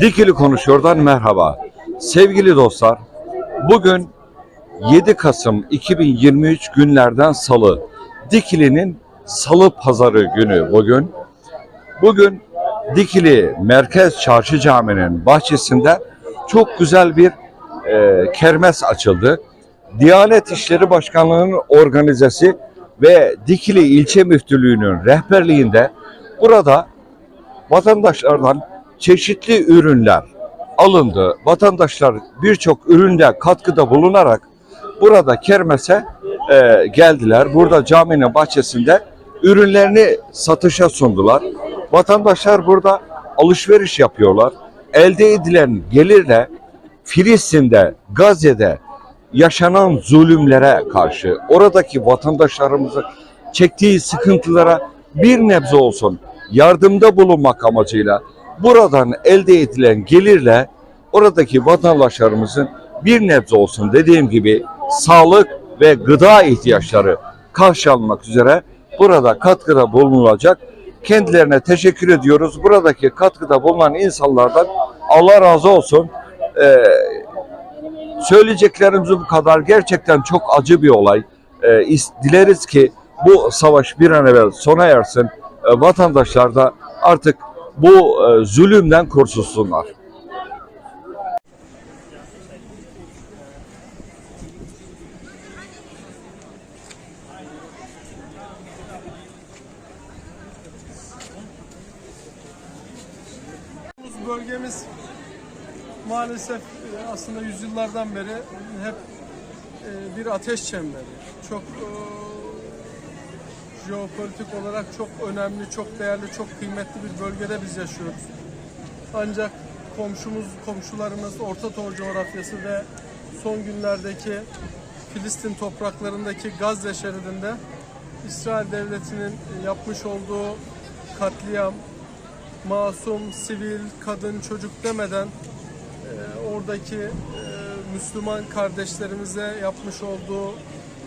Dikili Konuşuyor'dan merhaba. Sevgili dostlar, bugün 7 Kasım 2023 günlerden salı. Dikili'nin salı pazarı günü bugün. Bugün Dikili Merkez Çarşı Camii'nin bahçesinde çok güzel bir e, kermes açıldı. Diyanet İşleri Başkanlığı'nın organizesi ve Dikili İlçe Müftülüğü'nün rehberliğinde burada vatandaşlardan çeşitli ürünler alındı. Vatandaşlar birçok üründe katkıda bulunarak burada kermese e, geldiler. Burada caminin bahçesinde ürünlerini satışa sundular. Vatandaşlar burada alışveriş yapıyorlar. Elde edilen gelirle Filistin'de, Gazze'de yaşanan zulümlere karşı oradaki vatandaşlarımızın çektiği sıkıntılara bir nebze olsun yardımda bulunmak amacıyla buradan elde edilen gelirle oradaki vatandaşlarımızın bir nebze olsun dediğim gibi sağlık ve gıda ihtiyaçları karşılanmak üzere burada katkıda bulunulacak. Kendilerine teşekkür ediyoruz. Buradaki katkıda bulunan insanlardan Allah razı olsun. Ee, söyleyeceklerimiz bu kadar. Gerçekten çok acı bir olay. Ee, dileriz ki bu savaş bir an evvel sona ersin. Ee, vatandaşlar da artık bu e, zulümden kurtulsunlar. Bölgemiz maalesef e, aslında yüzyıllardan beri hep e, bir ateş çemberi. Çok e, jeopolitik olarak çok önemli, çok değerli, çok kıymetli bir bölgede biz yaşıyoruz. Ancak komşumuz, komşularımız Orta Doğu coğrafyası ve son günlerdeki Filistin topraklarındaki Gazze şeridinde İsrail devletinin yapmış olduğu katliam, masum, sivil, kadın, çocuk demeden e, oradaki e, Müslüman kardeşlerimize yapmış olduğu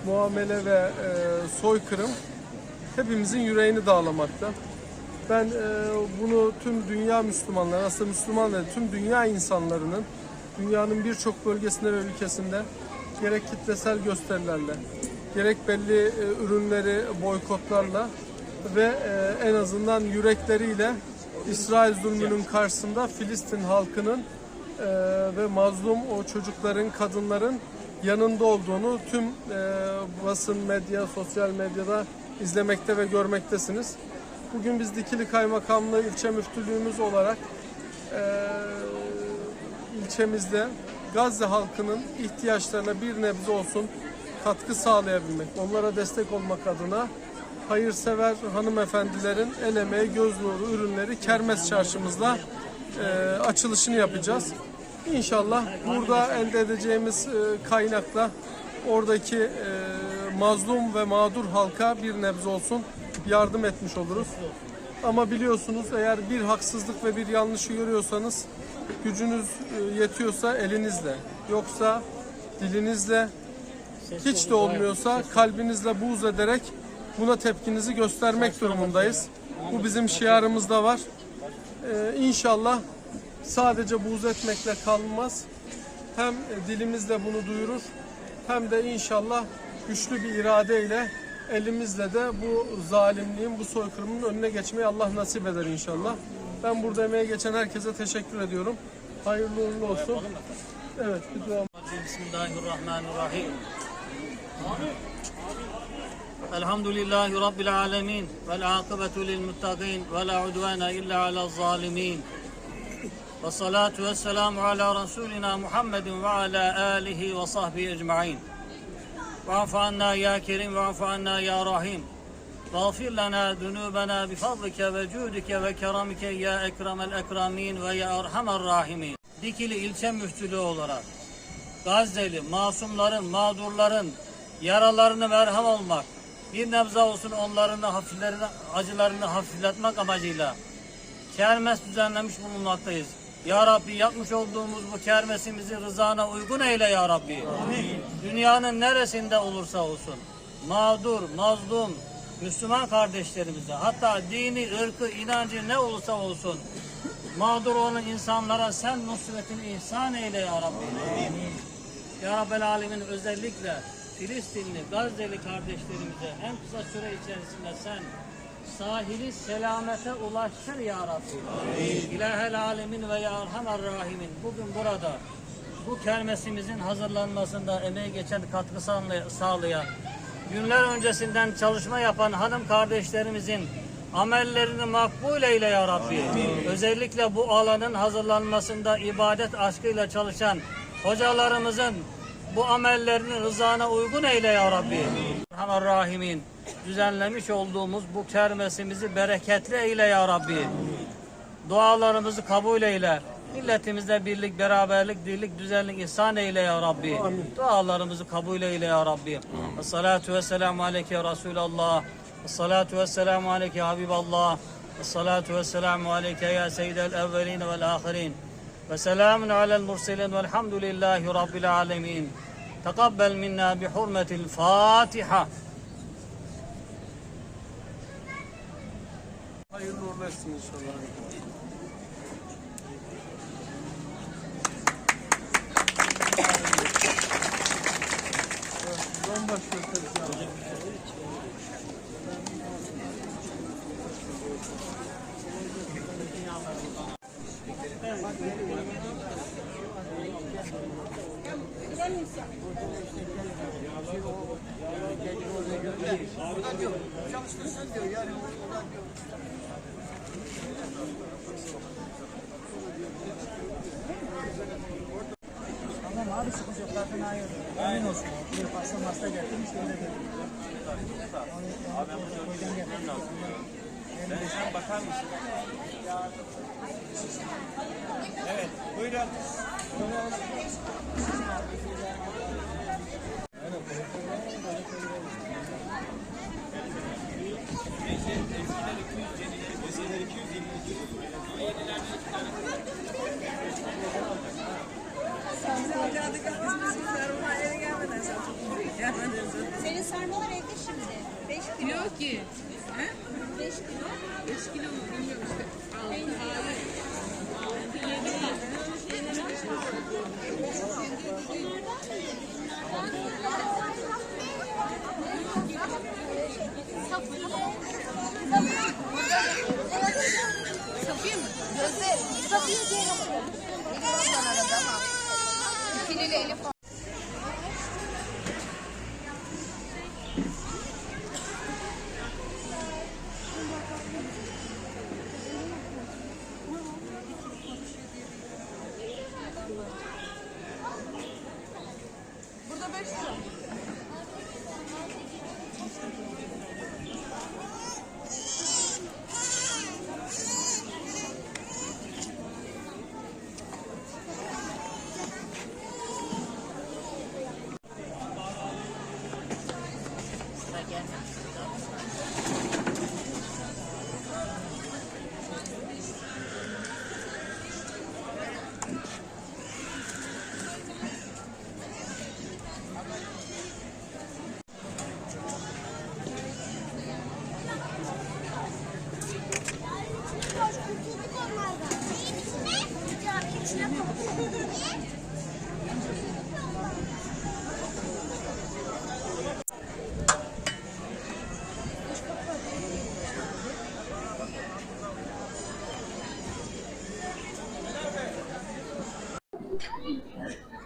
muamele ve e, soykırım hepimizin yüreğini dağlamakta. Ben e, bunu tüm dünya Müslümanları, aslında Müslümanlar, tüm dünya insanlarının dünyanın birçok bölgesinde ve ülkesinde gerek kitlesel gösterilerle, gerek belli e, ürünleri boykotlarla ve e, en azından yürekleriyle İsrail zulmünün karşısında Filistin halkının e, ve mazlum o çocukların, kadınların yanında olduğunu tüm e, basın, medya, sosyal medyada izlemekte ve görmektesiniz. Bugün biz Dikili Kaymakamlığı ilçe müftülüğümüz olarak e, ilçemizde Gazze halkının ihtiyaçlarına bir nebze olsun katkı sağlayabilmek, onlara destek olmak adına hayırsever hanımefendilerin el emeği, göz nuru ürünleri Kermes Çarşımızda e, açılışını yapacağız. İnşallah burada elde edeceğimiz e, kaynakla oradaki e, mazlum ve mağdur halka bir nebze olsun yardım etmiş oluruz. Ama biliyorsunuz eğer bir haksızlık ve bir yanlışı görüyorsanız gücünüz e, yetiyorsa elinizle yoksa dilinizle hiç de olmuyorsa kalbinizle buğz ederek buna tepkinizi göstermek durumundayız. Bu bizim şiarımızda var. Ee, inşallah sadece buğz etmekle kalmaz. Hem dilimizle bunu duyurur hem de inşallah güçlü bir iradeyle elimizle de bu zalimliğin, bu soykırımın önüne geçmeyi Allah nasip eder inşallah. Ben burada emeğe geçen herkese teşekkür ediyorum. Hayırlı uğurlu olsun. Evet, bir dua. Bismillahirrahmanirrahim. Elhamdülillahi Rabbil alemin. Vel akibetu lil muttaqin. Ve la udvana illa ala zalimin. Ve salatu ve selamu ala Resulina Muhammedin ve ala alihi ve sahbihi ecma'in. واعف عنا يا كريم واعف عنا يا رحيم واغفر لنا ذنوبنا بفضلك وجودك وكرمك ya ekremel ekramin ve ya erhamer rahimin. Dikili ilçe müftülüğü olarak Gazze'li masumların, mağdurların yaralarını merhem olmak, bir nebze olsun onların hafiflerini, acılarını hafifletmek amacıyla kermes düzenlemiş bulunmaktayız. Ya Rabbi yapmış olduğumuz bu kermesimizi rızana uygun eyle ya Rabbi. Dünyanın neresinde olursa olsun mağdur, mazlum, Müslüman kardeşlerimize hatta dini, ırkı, inancı ne olursa olsun Mağdur olan insanlara sen nusretini ihsan eyle ya Rabbi. Ya Rabbel Alemin özellikle Filistinli, Gazze'li kardeşlerimize en kısa süre içerisinde sen sahili selamete ulaştır ya Rabbi. İlahel Alemin ve ya Erhamer Rahimin bugün burada bu kermesimizin hazırlanmasında emeği geçen katkı sağlay- sağlayan günler öncesinden çalışma yapan hanım kardeşlerimizin amellerini makbul eyle ya Rabbi. Özellikle bu alanın hazırlanmasında ibadet aşkıyla çalışan hocalarımızın bu amellerini rızana uygun eyle ya Rabbi. Rahman Rahimin düzenlemiş olduğumuz bu kermesimizi bereketli eyle ya Rabbi. Dualarımızı kabul eyle. Milletimizle birlik, beraberlik, dirlik, düzenlik ihsan eyle ya Rabbi. Dualarımızı kabul eyle ya Rabbi. Esselatu ve selamu aleyke ya Resulallah. Esselatu ve selamu aleyke ya Habiballah. Esselatu ve selamu aleyke ya seyyidel evvelin vel ahirin. Ve selamun alel murselin velhamdülillahi rabbil alemin. Tekabbel minna bi hurmetil Fatiha. Hayırlı uğurlu olsun inşallah. Tamam abi sıkıntı yok. Zaten hayır. Emin olsun. Bir pasta masta getirmiş. Öyle de. Abi Sen bakar mısın? Evet, buyurun. Senin sarmalar evde şimdi. 5 kilo. Kilo ki. He? 5 kilo. 5 kilo mu bilmiyorum işte. Altı, altı, yedi Safiye mi? Gözde. Safiye diye. İkiliyle Elif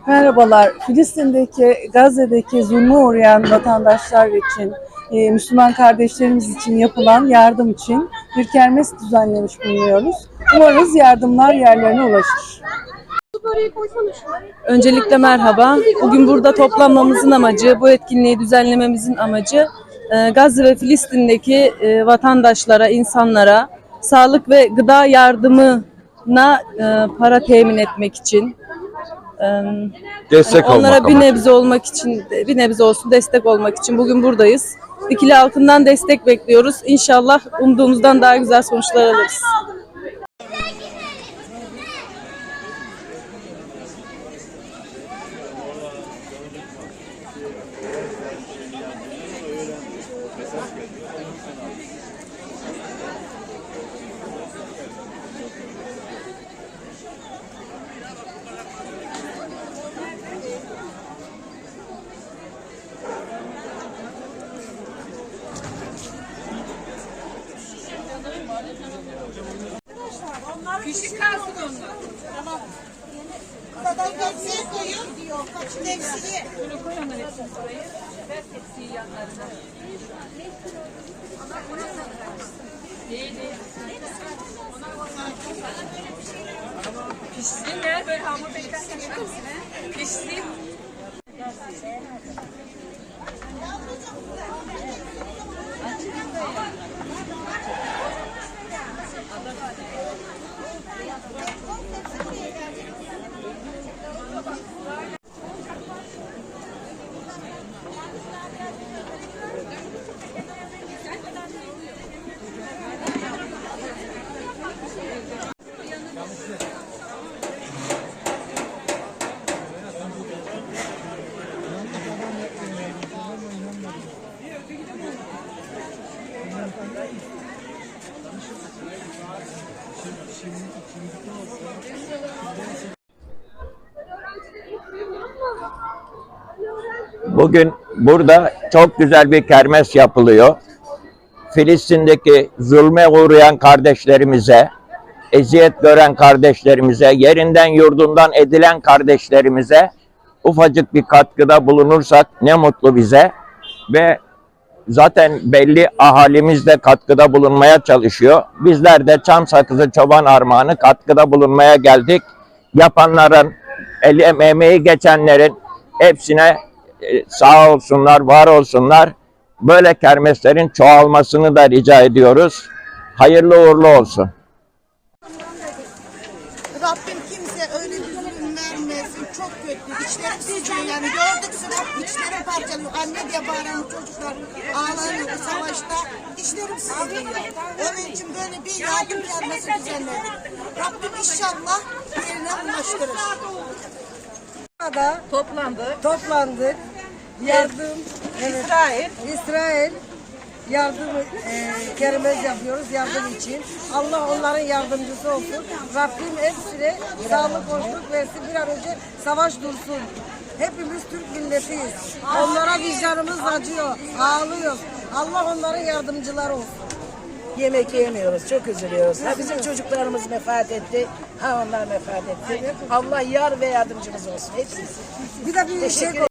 Merhabalar. Filistin'deki, Gazze'deki zulmü uğrayan vatandaşlar için, e, Müslüman kardeşlerimiz için yapılan yardım için bir kermes düzenlemiş bulunuyoruz. Umarız yardımlar yerlerine ulaşır. Öncelikle merhaba. Bugün burada toplanmamızın amacı, bu etkinliği düzenlememizin amacı e, Gazze ve Filistin'deki e, vatandaşlara, insanlara sağlık ve gıda yardımına para temin etmek için. Destek Hani onlara bir nebze olmak için, bir nebze olsun destek olmak için bugün buradayız. Dikili halkından destek bekliyoruz. İnşallah umduğumuzdan daha güzel sonuçlar alırız. Koyun. Tepsiye. Şöyle koy onları hepsini sırayı. Ver tepsiyi yanlarına. Değil değil. Pişsin ya böyle hamur beklerken Pişsin. Bugün burada çok güzel bir kermes yapılıyor. Filistin'deki zulme uğrayan kardeşlerimize, eziyet gören kardeşlerimize, yerinden yurdundan edilen kardeşlerimize ufacık bir katkıda bulunursak ne mutlu bize. Ve zaten belli ahalimiz de katkıda bulunmaya çalışıyor. Bizler de çam sakızı çoban armağanı katkıda bulunmaya geldik. Yapanların, el emeği geçenlerin hepsine sağ olsunlar, var olsunlar. Böyle kermeslerin çoğalmasını da rica ediyoruz. Hayırlı uğurlu olsun. Rabbim kimse öyle bir zulüm vermesin. Çok kötü. İçlerim sıçıyor yani. Gördük sıra içlerim parçalıyor. Anne diye bağıran çocuklar ağlanıyor bu savaşta. İçlerim sızlıyor. Onun için böyle bir yardım gelmesi düzenledik. Rabbim inşallah yerine ulaştırır. toplandık. Toplandık. Yardım İsrail. İsrail yardım e, kermez yapıyoruz yardım için. Allah onların yardımcısı olsun. Rabbim hepsine sağlık, hoşluk versin. Bir an önce savaş dursun. Hepimiz Türk milletiyiz. Onlara vicdanımız acıyor, ağlıyoruz. Allah onların yardımcıları olsun. Yemek yemiyoruz, çok üzülüyoruz. Ha bizim çocuklarımız vefat etti, ha onlar vefat etti. Allah yar ve yardımcımız olsun hepimiz. Bir de bir şey Teşekkür